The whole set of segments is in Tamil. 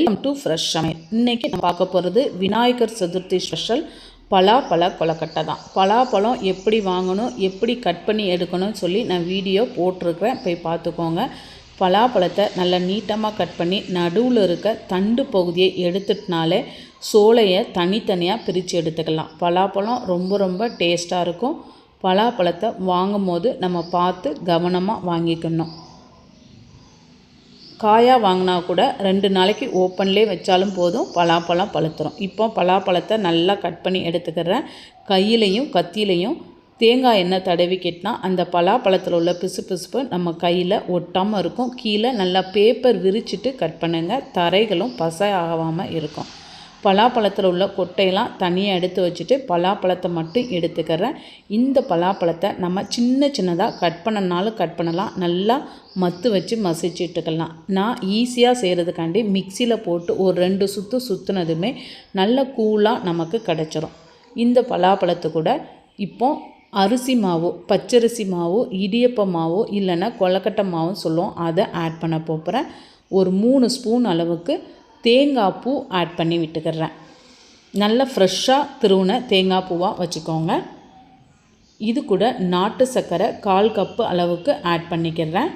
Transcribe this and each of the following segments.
வெல்கம் டு ஃப்ரெஷ் சமையல் இன்றைக்கி நம்ம பார்க்க போகிறது விநாயகர் சதுர்த்தி ஸ்பெஷல் பலாப்பழ கொலக்கட்டை தான். பலாப்பழம் எப்படி வாங்கணும் எப்படி கட் பண்ணி எடுக்கணும்னு சொல்லி நான் வீடியோ போட்டிருக்கிறேன். போய் பார்த்துக்கோங்க. பலாப்பழத்தை நல்லா நீட்டமாக கட் பண்ணி நடுவில் இருக்க தண்டு பகுதியை எடுத்துட்டினாலே சோலையை தனித்தனியாக பிரித்து எடுத்துக்கலாம். பலாப்பழம் ரொம்ப ரொம்ப டேஸ்ட்டாக இருக்கும். பலாப்பழத்தை வாங்கும் போது நம்ம பார்த்து கவனமாக வாங்கிக்கணும். காயாக வாங்கினா கூட ரெண்டு நாளைக்கு ஓப்பன்லேயே வச்சாலும் போதும். பலாப்பழம் பழுத்துரும். இப்போ பலாப்பழத்தை நல்லா கட் பண்ணி எடுத்துக்கிறேன். கையிலையும் கத்தியிலையும் தேங்காய் எண்ணெய் தடவி கட்டினா அந்த பலாப்பழத்தில் உள்ள பிசு பிசுப்பு நம்ம கையில் ஒட்டாமல் இருக்கும். கீழே நல்லா பேப்பர் விரிச்சிட்டு கட் பண்ணுங்கள் தரைகளும் பசை ஆகாமல் இருக்கும். பலாப்பழத்தில் உள்ள கொட்டையெல்லாம் தனியாக எடுத்து வச்சுட்டு பலாப்பழத்தை மட்டும் எடுத்துக்கிறேன். இந்த பலாப்பழத்தை நம்ம சின்ன சின்னதாக கட் பண்ணனாலும் கட் பண்ணலாம். நல்லா மத்து வச்சு மசிச்சுட்டுக்கலாம் நான் ஈஸியாக செய்கிறதுக்காண்டி மிக்சியில் போட்டு ஒரு ரெண்டு சுற்று சுற்றுனதுமே நல்ல கூலாக நமக்கு கிடச்சிரும். இந்த பலாப்பழத்தை கூட இப்போ அரிசி மாவு பச்சரிசி மாவு இடியப்ப மாவு இல்லைன்னா கொலக்கட்டை மாவும் சொல்லுவோம். அதை ஆட் பண்ண போகிறேன் ஒரு மூணு ஸ்பூன் அளவுக்கு தேங்காய் பூ ஆட் பண்ணி விட்டுக்கிறேன். நல்ல ஃப்ரெஷ்ஷாக திருவுன தேங்காய் பூவாக வச்சுக்கோங்க. இது கூட நாட்டு சர்க்கரை கால் கப்பு அளவுக்கு ஆட் பண்ணிக்கிறேன்.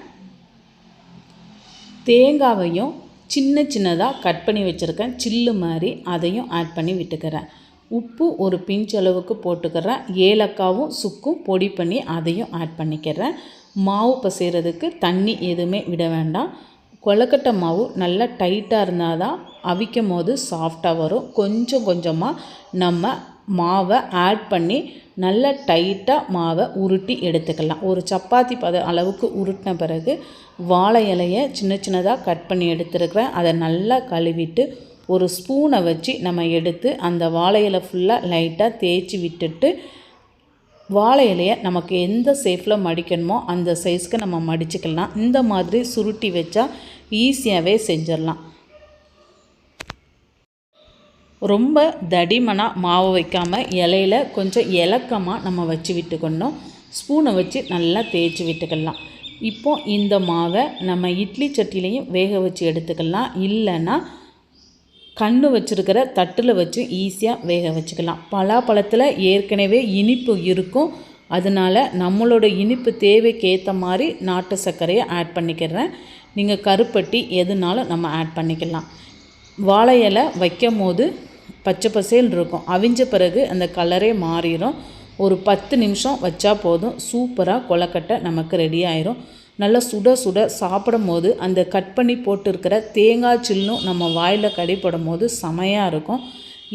தேங்காவையும் சின்ன சின்னதாக கட் பண்ணி வச்சுருக்கேன். சில்லு மாதிரி அதையும் ஆட் பண்ணி விட்டுக்கிறேன். உப்பு ஒரு பிஞ்ச் அளவுக்கு போட்டுக்கிறேன். ஏலக்காவும் சுக்கும் பொடி பண்ணி அதையும் ஆட் பண்ணிக்கிறேன். மாவு பசைகிறதுக்கு தண்ணி எதுவுமே விட வேண்டாம். கொலக்கட்டை மாவு நல்லா டைட்டாக இருந்தால் தான் அவிக்கும் போது சாஃப்டாக வரும். கொஞ்சம் கொஞ்சமாக நம்ம மாவை ஆட் பண்ணி நல்லா டைட்டாக மாவை உருட்டி எடுத்துக்கலாம். ஒரு சப்பாத்தி பத அளவுக்கு உருட்டின பிறகு வாழை இலையை சின்ன சின்னதாக கட் பண்ணி எடுத்துருக்கிறேன். அதை நல்லா கழுவிட்டு ஒரு ஸ்பூனை வச்சு நம்ம எடுத்து அந்த வாழை இலை ஃபுல்லாக லைட்டாக தேய்ச்சி விட்டுட்டு வாழை இலையை நமக்கு எந்த சேஃபில் மடிக்கணுமோ அந்த சைஸ்க்கு நம்ம மடிச்சுக்கலாம். இந்த மாதிரி சுருட்டி வச்சா ஈஸியாகவே செஞ்சிடலாம். ரொம்ப தடிமனாக மாவு வைக்காமல் இலையில கொஞ்சம் இலக்கமாக நம்ம வச்சு விட்டுக்கணும். ஸ்பூனை வச்சு நல்லா தேய்ச்சி விட்டுக்கலாம். இப்போ இந்த மாவை நம்ம இட்லி சட்டிலையும் வேக வச்சு எடுத்துக்கலாம். இல்லைன்னா கண்ணு வச்சுருக்கிற தட்டில் வச்சு ஈஸியாக வேக வச்சுக்கலாம். பலாப்பழத்தில் ஏற்கனவே இனிப்பு இருக்கும். அதனால் நம்மளோட இனிப்பு தேவைக்கு ஏற்ற மாதிரி நாட்டு சர்க்கரையை ஆட் பண்ணிக்கிறேன். நீங்கள் கருப்பட்டி எதுனாலும் நம்ம ஆட் பண்ணிக்கலாம். வாழை இலை வைக்கும் போது பச்சை பசேல் இருக்கும். அவிஞ்ச பிறகு அந்த கலரே மாறிடும் ஒரு பத்து நிமிஷம் வச்சா போதும். சூப்பராக கொலக்கட்டை நமக்கு ரெடி ஆயிரும். நல்லா சுட சுட சாப்பிடும் போது அந்த கட் பண்ணி போட்டிருக்கிற தேங்காய் சில்லும் நம்ம வாயில் கடிப்படும் போது செமையாக இருக்கும்.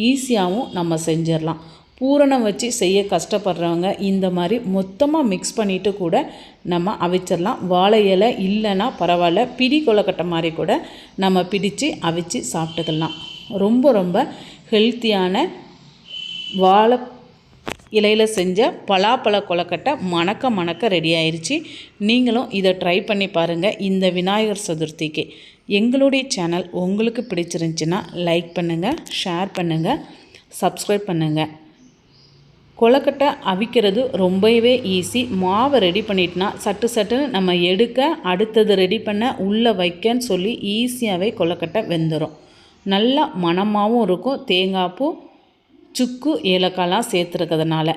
ஈஸியாகவும் நம்ம செஞ்சிடலாம். பூரணம் வச்சு செய்ய கஷ்டப்படுறவங்க இந்த மாதிரி மொத்தமாக மிக்ஸ் பண்ணிவிட்டு கூட நம்ம அவிச்சிடலாம். வாழை இலை இல்லைன்னா பரவாயில்ல பிடி கொலக்கட்டை மாதிரி கூட நம்ம பிடிச்சு அவிச்சு சாப்பிட்டுக்கலாம். ரொம்ப ரொம்ப ஹெல்த்தியான வாழை இலையில் செஞ்ச பலாப்பழ கொலக்கட்டை மணக்க மணக்க ரெடி ஆயிடுச்சு நீங்களும் இதை ட்ரை பண்ணி பாருங்கள் இந்த விநாயகர் சதுர்த்திக்கு எங்களுடைய சேனல் உங்களுக்கு பிடிச்சிருந்துச்சின்னா லைக் பண்ணுங்கள் ஷேர் பண்ணுங்கள் சப்ஸ்கிரைப் பண்ணுங்கள் கொலக்கட்டை அவிக்கிறது ரொம்பவே ஈஸி மாவை ரெடி பண்ணிட்டுனா சட்டு சட்டுன்னு நம்ம எடுக்க அடுத்தது ரெடி பண்ண உள்ளே வைக்கன்னு சொல்லி ஈஸியாகவே கொலக்கட்டை வெந்துடும் நல்லா மணமாகவும் இருக்கும். தேங்காய் பூ சுக்கு ஏலக்காயெலாம் சேர்த்துருக்கிறதுனால.